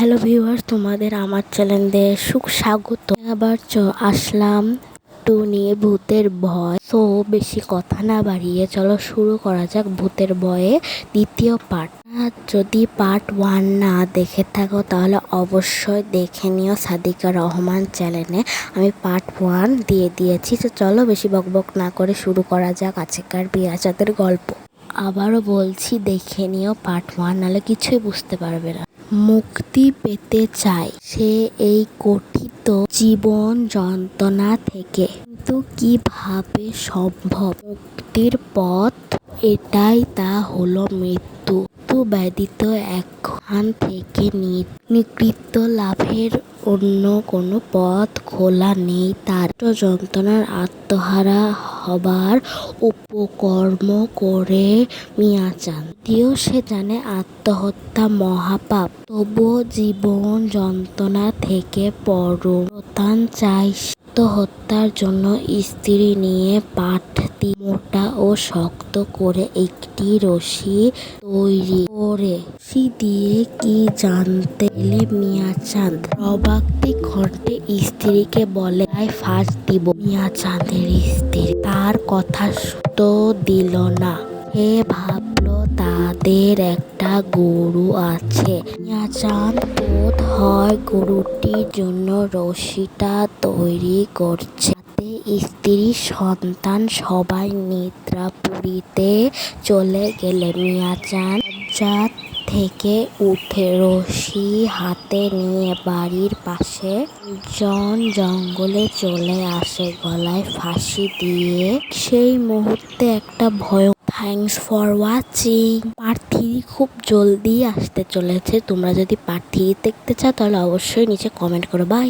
Hello viewers, তোমাদের আমার চ্যানেলে সুখ স্বাগত। আবার চ আসলাম টু নিয়ে ভূতের ভয়। তো বেশি কথা না বাড়িয়ে চলো শুরু করা যাক ভূতের ভয়ে দ্বিতীয় পার্ট যদি পার্ট ওয়ান না দেখে থাকো, তাহলে অবশ্যই দেখে নিও সাদিকা রহমান চ্যানেলে আমি পার্ট ওয়ান দিয়ে দিয়েছি, তো চলো বেশি বকবক না করে শুরু করা যাক আজকের বিয়াচাঁদের গল্প। আবারও বলছি, দেখে নিও পার্ট ওয়ান নাহলে কিছুই বুঝতে পারবে না। মুক্তি পেতে চায়। সে এই কঠিত জীবন যন্ত্রণা থেকে। কিন্তু কীভাবে সম্ভব? মুক্তির পথ? এটাই তা হলো মৃত্যু। মৃত্যু ব্যতীত এখান থেকে নি- নিকৃষ্ট লাভের অন্য কোনো পথ খোলা নেই। তার যন্ত্রণার আত্মহারা হবার উপকর্ম করে মিয়াচান যদিও সে জানে আত্মহত্যা মহাপাপ, তবুও জীবন যন্ত্রণা থেকে পরতান চাই আত্মহত্যার জন্য স্ত্রী নিয়ে পাঠটি মোটা ও শক্ত করে একটি রশি তৈরি করে। রশি দিয়ে কি জানতে এলে মিয়াচাঁদ প্রবাক্তি ঘন্টে স্ত্রীকে বলে, "আয় ফাঁস দিব। মিয়াচাঁদের স্ত্রী তার কথা তো দিল না। সে ভাবলো, তাদের একটা গরু আছে। মিয়াচাঁদ বোধ হয় গরুটির জন্য রশিটা তৈরি করছে। স্ত্রী সন্তান সবাই নিদ্রাপুরীতে চলে গেলে। মিয়াচাঁদ লজ্জাত থেকে উঠে রশি হাতে নিয়ে বাড়ির পাশে জন জঙ্গলে চলে আসে। গলায় ফাঁসি দিয়ে সেই মুহূর্তে একটা ভয় thanks for watching part three খুব জলদি আসতে চলেছে। তোমরা যদি পার্ট থ্রি দেখতে চাও তাহলে অবশ্যই নিচে কমেন্ট করো। বাই